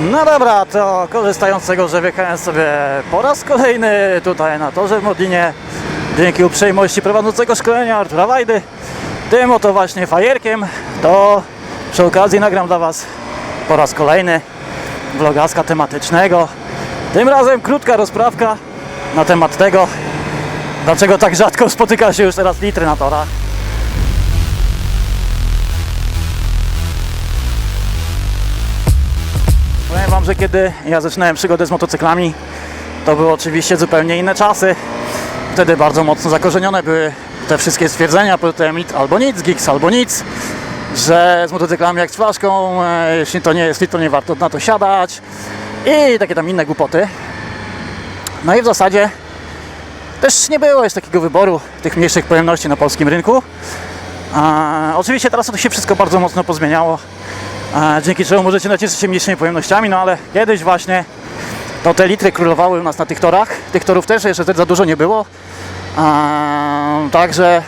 No dobra, to korzystając z tego, że wjechałem sobie po raz kolejny tutaj na torze w Modlinie, dzięki uprzejmości prowadzącego szkolenia Artura Wajdy, tym oto właśnie fajerkiem, to przy okazji nagram dla Was po raz kolejny vlogaska tematycznego. Tym razem krótka rozprawka na temat tego, dlaczego tak rzadko spotyka się już teraz litry na torach. Że kiedy ja zaczynałem przygodę z motocyklami, to były oczywiście zupełnie inne czasy. Wtedy bardzo mocno zakorzenione były te wszystkie stwierdzenia lit albo nic, gigs albo nic, że z motocyklami jak z flaszką, e, jeśli to nie jest to nie warto na to siadać i takie tam inne głupoty. No i w zasadzie też nie było jeszcze takiego wyboru tych mniejszych pojemności na polskim rynku. A, oczywiście teraz to się wszystko bardzo mocno pozmieniało, dzięki czemu możecie nacieszyć się mniejszymi pojemnościami, no ale kiedyś właśnie to te litry królowały u nas na tych torach. Tych torów też jeszcze za dużo nie było. Także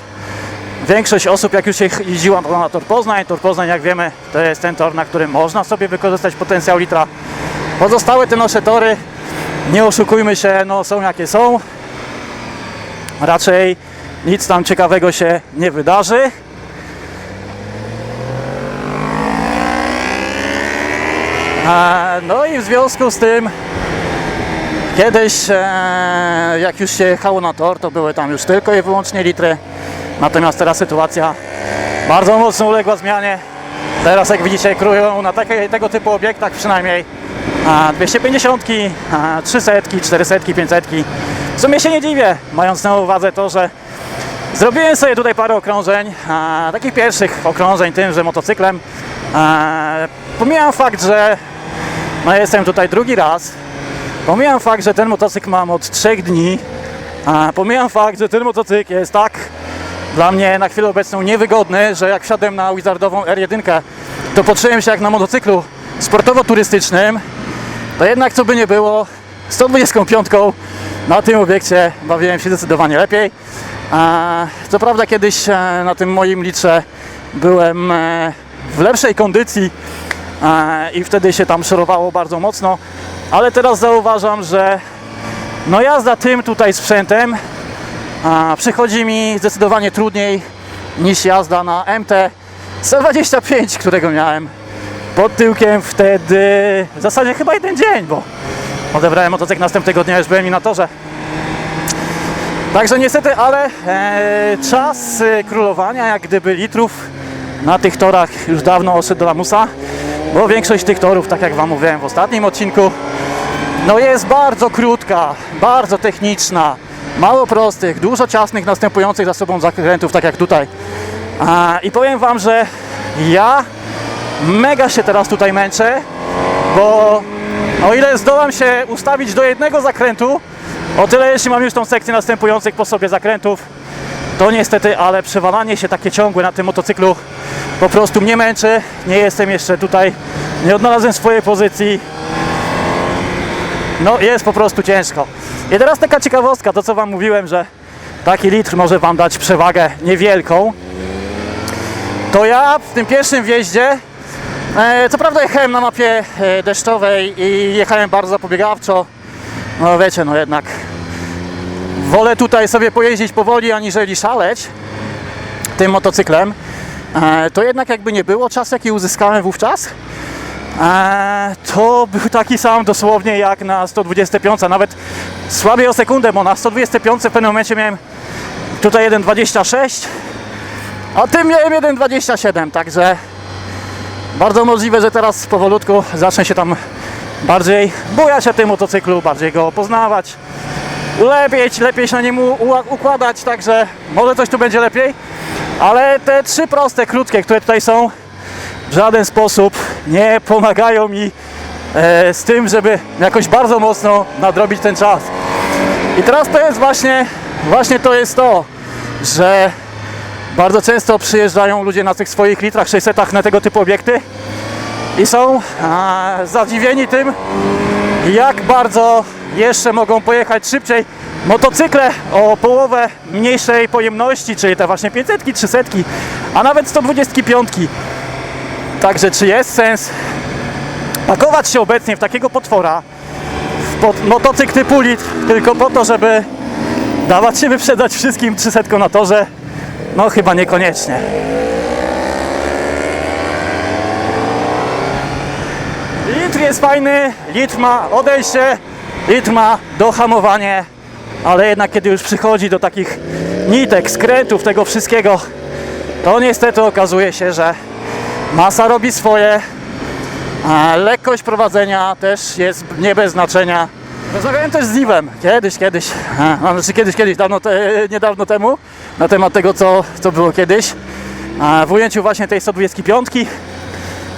większość osób, jak już się jeździła na tor Poznań, tor Poznań, jak wiemy, to jest ten tor, na którym można sobie wykorzystać potencjał litra. Pozostałe te nasze tory, nie oszukujmy się, no są jakie są. Raczej nic tam ciekawego się nie wydarzy. No i w związku z tym kiedyś e, jak już się jechało na tor, to były tam już tylko i wyłącznie litry. Natomiast teraz sytuacja bardzo mocno uległa zmianie. Teraz jak widzicie krują na takie, tego typu obiektach przynajmniej a, 250, a, 300, 400, 500. W sumie się nie dziwię, mając na uwadze to, że Zrobiłem sobie tutaj parę okrążeń, takich pierwszych okrążeń tymże motocyklem. A, pomijam fakt, że no, jestem tutaj drugi raz. Pomijam fakt, że ten motocykl mam od 3 dni. A, pomijam fakt, że ten motocykl jest tak dla mnie na chwilę obecną niewygodny, że jak wsiadłem na Wizardową R1, to poczułem się jak na motocyklu sportowo-turystycznym. To jednak co by nie było, 125 na tym obiekcie bawiłem się zdecydowanie lepiej. Co prawda kiedyś e, na tym moim litrze byłem e, w lepszej kondycji i wtedy się tam szorowało bardzo mocno, ale teraz zauważam, że no jazda tym tutaj sprzętem a, przychodzi mi zdecydowanie trudniej niż jazda na MT 125, którego miałem pod tyłkiem wtedy. W zasadzie chyba jeden dzień, bo odebrałem motocykl następnego dnia, już byłem i na torze. Także niestety, ale e, czas e, królowania jak gdyby litrów na tych torach już dawno odszedł do lamusa, bo większość tych torów, tak jak Wam mówiłem w ostatnim odcinku, no jest bardzo krótka, bardzo techniczna, mało prostych, dużo ciasnych, następujących za sobą zakrętów, tak jak tutaj. I powiem Wam, że ja mega się teraz tutaj męczę, bo o ile zdołam się ustawić do jednego zakrętu, o tyle jeśli mam już tą sekcję następujących po sobie zakrętów, to niestety, ale przewalanie się takie ciągłe na tym motocyklu po prostu mnie męczy. Nie jestem jeszcze tutaj, nie odnalazłem swojej pozycji. No jest po prostu ciężko. I teraz taka ciekawostka, to co Wam mówiłem, że taki litr może Wam dać przewagę niewielką. To ja w tym pierwszym wjeździe, e, co prawda jechałem na mapie e, deszczowej i jechałem bardzo zapobiegawczo. No wiecie, no jednak wolę tutaj sobie pojeździć powoli, aniżeli szaleć tym motocyklem. E, to jednak jakby nie było czas, jaki uzyskałem wówczas, e, to był taki sam dosłownie jak na 125, nawet słabiej o sekundę, bo na 125 w pewnym momencie miałem tutaj 1,26, a tym miałem 1,27, także bardzo możliwe, że teraz powolutku zacznę się tam bardziej bujać o tym motocyklu, bardziej go poznawać, ulepieć, lepiej się na nim układać, także może coś tu będzie lepiej, ale te trzy proste, krótkie, które tutaj są, w żaden sposób nie pomagają mi e, z tym, żeby jakoś bardzo mocno nadrobić ten czas. I teraz to jest właśnie, właśnie to jest to, że bardzo często przyjeżdżają ludzie na tych swoich litrach 600 na tego typu obiekty i są a, zadziwieni tym, jak bardzo jeszcze mogą pojechać szybciej motocykle o połowę mniejszej pojemności, czyli te właśnie 500, 300, a nawet 125. Także czy jest sens pakować się obecnie w takiego potwora, w pot, motocykl typu litr, tylko po to, żeby dawać się wyprzedzać wszystkim 300 na torze, no chyba niekoniecznie. Litr jest fajny, litr ma odejście, litr ma dohamowanie, ale jednak kiedy już przychodzi do takich nitek, skrętów, tego wszystkiego, to niestety okazuje się, że masa robi swoje, lekkość prowadzenia też jest nie bez znaczenia. Rozmawiałem też z Liwem kiedyś, kiedyś, znaczy kiedyś, kiedyś, dawno te, niedawno temu, na temat tego, co, co było kiedyś. W ujęciu właśnie tej 125,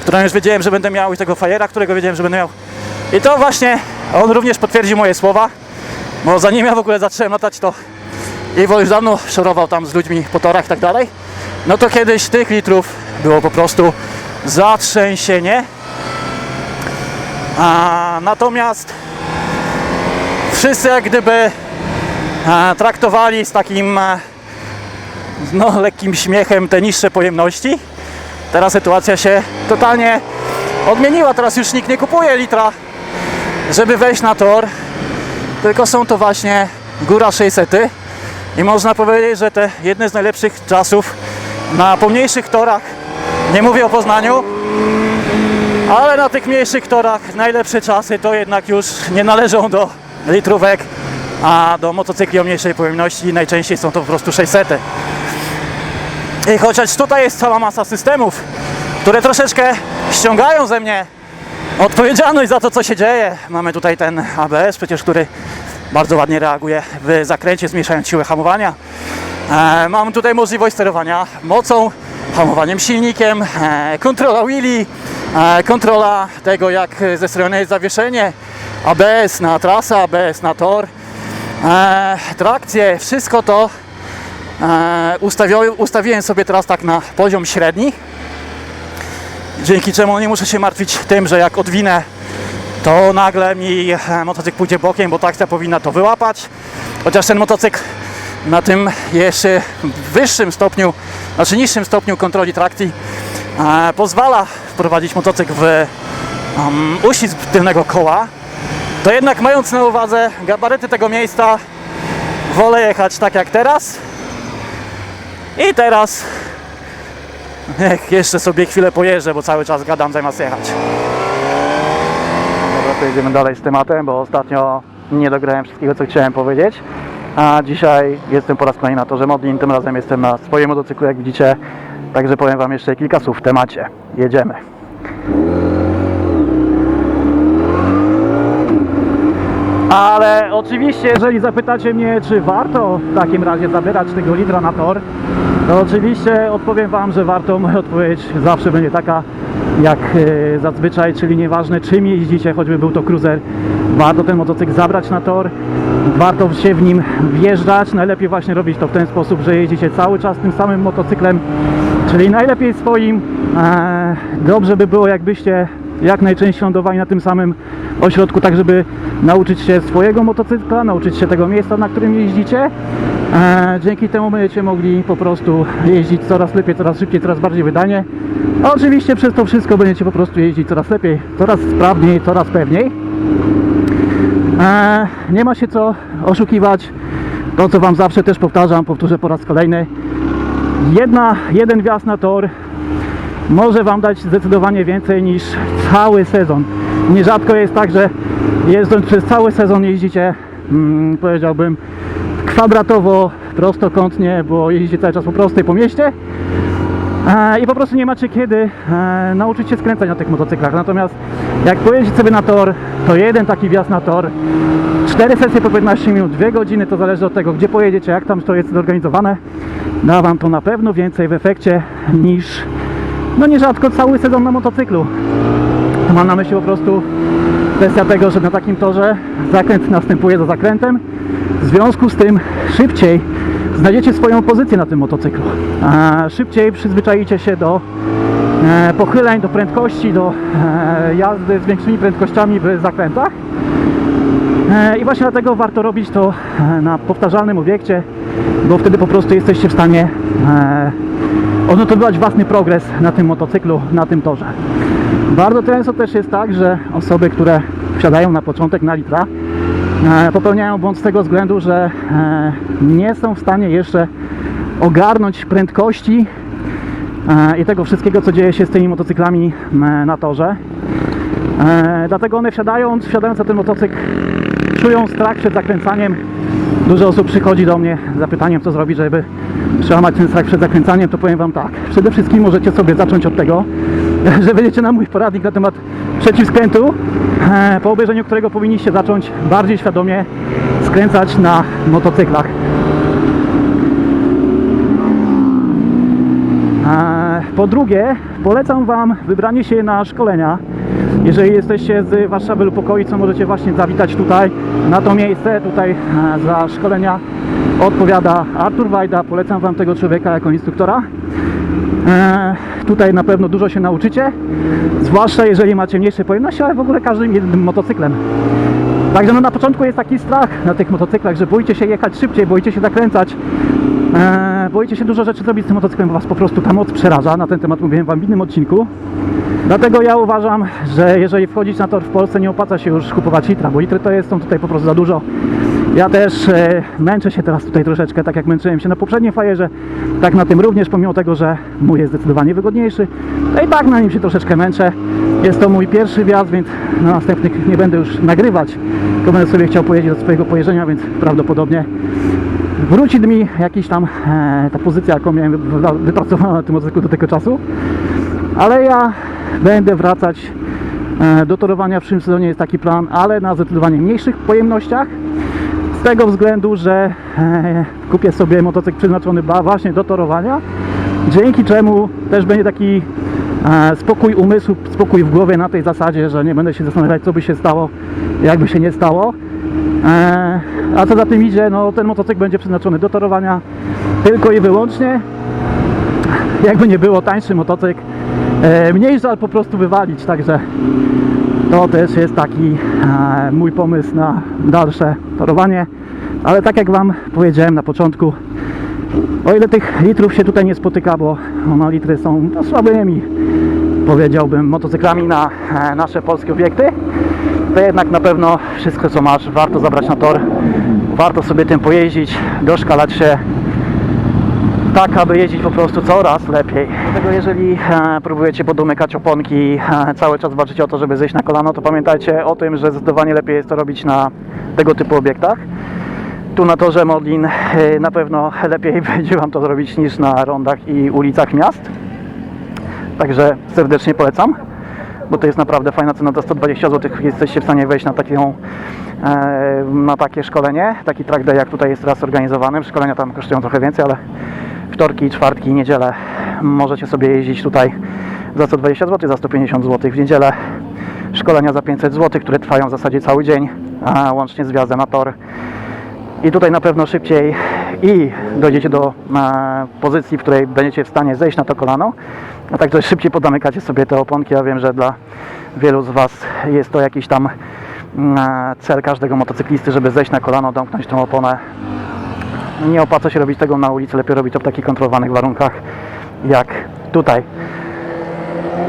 którą już wiedziałem, że będę miał i tego fajera, którego wiedziałem, że będę miał. I to właśnie on również potwierdził moje słowa, bo zanim ja w ogóle zacząłem latać, to Iwo już dawno szorował tam z ludźmi po torach i tak dalej. No to kiedyś tych litrów było po prostu zatrzęsienie. A, natomiast wszyscy jak gdyby e, traktowali z takim e, no, lekkim śmiechem te niższe pojemności. Teraz sytuacja się totalnie odmieniła. Teraz już nikt nie kupuje litra, żeby wejść na tor, tylko są to właśnie góra 600. I można powiedzieć, że te jedne z najlepszych czasów na pomniejszych torach, nie mówię o Poznaniu, ale na tych mniejszych torach najlepsze czasy to jednak już nie należą do litrówek, a do motocykli o mniejszej pojemności. Najczęściej są to po prostu 600. I chociaż tutaj jest cała masa systemów, które troszeczkę ściągają ze mnie odpowiedzialność za to, co się dzieje. Mamy tutaj ten ABS, przecież który bardzo ładnie reaguje w zakręcie, zmniejszając siłę hamowania. E, mam tutaj możliwość sterowania mocą, hamowaniem silnikiem, e, kontrola wheelie, e, kontrola tego, jak zestrojone jest zawieszenie, ABS na trasę, ABS na tor, trakcje, wszystko to ustawiłem sobie teraz tak na poziom średni, dzięki czemu nie muszę się martwić tym, że jak odwinę, to nagle mi e, motocykl pójdzie bokiem, bo trakcja powinna to wyłapać. Chociaż ten motocykl na tym jeszcze wyższym stopniu, znaczy niższym stopniu kontroli trakcji e, pozwala wprowadzić motocykl w um, uścisk tylnego koła, to jednak mając na uwadze gabaryty tego miejsca, wolę jechać tak jak teraz. I teraz Niech jeszcze sobie chwilę pojeżdżę, bo cały czas gadam zamiast jechać. Dobra, to jedziemy dalej z tematem, bo ostatnio nie dograłem wszystkiego, co chciałem powiedzieć. A dzisiaj jestem po raz kolejny na torze Modlin, tym razem jestem na swoim motocyklu, jak widzicie. Także powiem Wam jeszcze kilka słów w temacie. Jedziemy. Ale oczywiście, jeżeli zapytacie mnie, czy warto w takim razie zabierać tego litra na tor, to oczywiście odpowiem Wam, że warto. Moja odpowiedź zawsze będzie taka jak e, zazwyczaj, czyli nieważne czym jeździcie, choćby był to cruiser, warto ten motocykl zabrać na tor, warto się w nim wjeżdżać. Najlepiej właśnie robić to w ten sposób, że jeździcie cały czas tym samym motocyklem, czyli najlepiej swoim. E, dobrze by było, jakbyście jak najczęściej lądowali na tym samym ośrodku, tak żeby nauczyć się swojego motocykla, nauczyć się tego miejsca, na którym jeździcie. E, dzięki temu będziecie mogli po prostu jeździć coraz lepiej, coraz szybciej, coraz bardziej wydajnie. A oczywiście przez to wszystko będziecie po prostu jeździć coraz lepiej, coraz sprawniej, coraz pewniej. E, nie ma się co oszukiwać. To, co Wam zawsze też powtarzam, powtórzę po raz kolejny. Jedna, jeden wjazd na tor może Wam dać zdecydowanie więcej niż cały sezon. Nierzadko jest tak, że jeżdżąc przez cały sezon jeździcie, mm, powiedziałbym, kwadratowo, prostokątnie, bo jeździcie cały czas po prostej po mieście e, i po prostu nie macie kiedy e, nauczyć się skręcać na tych motocyklach. Natomiast jak pojeździć sobie na tor, to jeden taki wjazd na tor, cztery sesje po 15 minut, 2 godziny, to zależy od tego, gdzie pojedziecie, jak tam to jest zorganizowane. Da Wam to na pewno więcej w efekcie niż no nierzadko cały sezon na motocyklu. Mam na myśli po prostu kwestia tego, że na takim torze zakręt następuje za zakrętem. W związku z tym szybciej znajdziecie swoją pozycję na tym motocyklu. A szybciej przyzwyczajicie się do e, pochyleń, do prędkości, do e, jazdy z większymi prędkościami w zakrętach. E, I właśnie dlatego warto robić to e, na powtarzalnym obiekcie, bo wtedy po prostu jesteście w stanie e, odnotowywać własny progres na tym motocyklu, na tym torze. Bardzo często też jest tak, że osoby, które wsiadają na początek na litra, e, popełniają błąd z tego względu, że e, nie są w stanie jeszcze ogarnąć prędkości e, i tego wszystkiego, co dzieje się z tymi motocyklami na torze. Dlatego one wsiadając, wsiadając na ten motocykl, czują strach przed zakręcaniem. Dużo osób przychodzi do mnie z zapytaniem, co zrobić, żeby przełamać ten strach przed zakręcaniem. To powiem Wam tak. Przede wszystkim możecie sobie zacząć od tego, że wejdziecie na mój poradnik na temat przeciwskrętu, e, po obejrzeniu którego powinniście zacząć bardziej świadomie skręcać na motocyklach. E, Po drugie, polecam Wam wybranie się na szkolenia. Jeżeli jesteście z Warszawy lub okolicy, możecie właśnie zawitać tutaj na to miejsce. Tutaj e, za szkolenia odpowiada Artur Wajda. Polecam Wam tego człowieka jako instruktora. E, Tutaj na pewno dużo się nauczycie, zwłaszcza jeżeli macie mniejsze pojemności, ale w ogóle każdym jednym motocyklem. Także no na początku jest taki strach na tych motocyklach, że boicie się jechać szybciej, boicie się zakręcać, e, boicie się dużo rzeczy zrobić z tym motocyklem, bo Was po prostu ta moc przeraża. Na ten temat mówiłem Wam w innym odcinku. Dlatego ja uważam, że jeżeli wchodzić na tor w Polsce, nie opłaca się już kupować litra, bo litry to jest są tutaj po prostu za dużo. Ja też e, męczę się teraz tutaj troszeczkę, tak jak męczyłem się na poprzednim fajerze, tak na tym również, pomimo tego, że mój jest zdecydowanie wygodniejszy. No i tak na nim się troszeczkę męczę. Jest to mój pierwszy wjazd, więc na następnych nie będę już nagrywać, tylko będę sobie chciał pojeździć do swojego pojeżdżenia, więc prawdopodobnie wróci mi jakiś tam e, ta pozycja, jaką miałem wy- wypracowaną na tym motocyklu do tego czasu. Ale ja będę wracać e, do torowania w przyszłym sezonie jest taki plan, ale na zdecydowanie mniejszych pojemnościach. Z tego względu, że e, kupię sobie motocykl przeznaczony właśnie do torowania, dzięki czemu też będzie taki e, spokój umysłu, spokój w głowie na tej zasadzie, że nie będę się zastanawiać, co by się stało, jakby się nie stało. A co za tym idzie, no ten motocykl będzie przeznaczony do torowania tylko i wyłącznie jakby nie było tańszy motocykl, mniej żal po prostu wywalić, także to też jest taki e, mój pomysł na dalsze torowanie, ale tak jak Wam powiedziałem na początku, o ile tych litrów się tutaj nie spotyka, bo no, litry są no, słabymi, powiedziałbym, motocyklami na e, nasze polskie obiekty, to jednak na pewno wszystko co masz warto zabrać na tor, warto sobie tym pojeździć, doszkalać się, tak, aby jeździć po prostu coraz lepiej. Dlatego jeżeli e, próbujecie podomykać oponki, e, cały czas walczycie o to, żeby zejść na kolano, to pamiętajcie o tym, że zdecydowanie lepiej jest to robić na tego typu obiektach. Tu na torze Modlin e, na pewno lepiej będzie Wam to zrobić niż na rondach i ulicach miast. Także serdecznie polecam, bo to jest naprawdę fajna cena za 120 zł. Jesteście w stanie wejść na taką e, na takie szkolenie, taki track day jak tutaj jest teraz organizowany. Szkolenia tam kosztują trochę więcej, ale wtorki, czwartki, niedzielę możecie sobie jeździć tutaj za 120 zł, za 150 zł w niedzielę. Szkolenia za 500 zł, które trwają w zasadzie cały dzień, a łącznie z wjazdem na tor. I tutaj na pewno szybciej i dojdziecie do e, pozycji, w której będziecie w stanie zejść na to kolano, a także szybciej podamykacie sobie te oponki. Ja wiem, że dla wielu z Was jest to jakiś tam e, cel każdego motocyklisty, żeby zejść na kolano, domknąć tą oponę. Nie opłaca się robić tego na ulicy, lepiej robić to w takich kontrolowanych warunkach jak tutaj.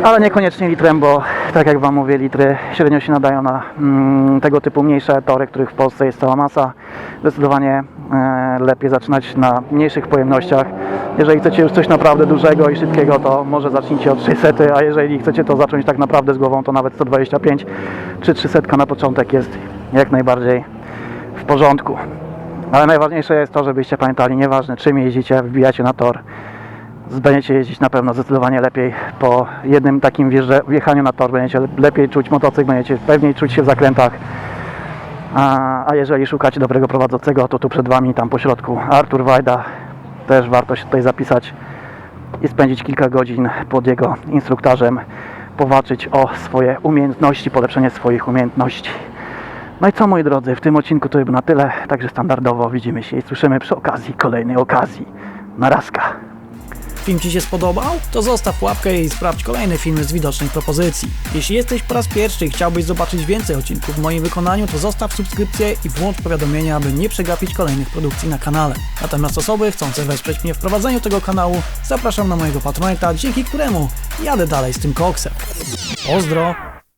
Ale niekoniecznie litrem, bo tak jak Wam mówię, litry średnio się nadają na mm, tego typu mniejsze tory, których w Polsce jest cała masa. Zdecydowanie e, lepiej zaczynać na mniejszych pojemnościach. Jeżeli chcecie już coś naprawdę dużego i szybkiego, to może zacznijcie od 600, a jeżeli chcecie to zacząć tak naprawdę z głową, to nawet 125 czy 300 na początek jest jak najbardziej w porządku. Ale najważniejsze jest to, żebyście pamiętali, nieważne czym jeździcie, wbijacie na tor, będziecie jeździć na pewno zdecydowanie lepiej. Po jednym takim wjechaniu na tor będziecie lepiej czuć motocykl, będziecie pewniej czuć się w zakrętach. A, a jeżeli szukacie dobrego prowadzącego, to tu przed Wami, tam po środku, Artur Wajda. Też warto się tutaj zapisać i spędzić kilka godzin pod jego instruktarzem, powalczyć o swoje umiejętności, polepszenie swoich umiejętności. No i co moi drodzy, w tym odcinku to by na tyle, także standardowo widzimy się i słyszymy przy okazji kolejnej okazji. Narazka. Film Ci się spodobał? To zostaw łapkę i sprawdź kolejne filmy z widocznych propozycji. Jeśli jesteś po raz pierwszy i chciałbyś zobaczyć więcej odcinków w moim wykonaniu, to zostaw subskrypcję i włącz powiadomienia, aby nie przegapić kolejnych produkcji na kanale. Natomiast osoby chcące wesprzeć mnie w prowadzeniu tego kanału, zapraszam na mojego patroneta, dzięki któremu jadę dalej z tym koksem. Pozdro!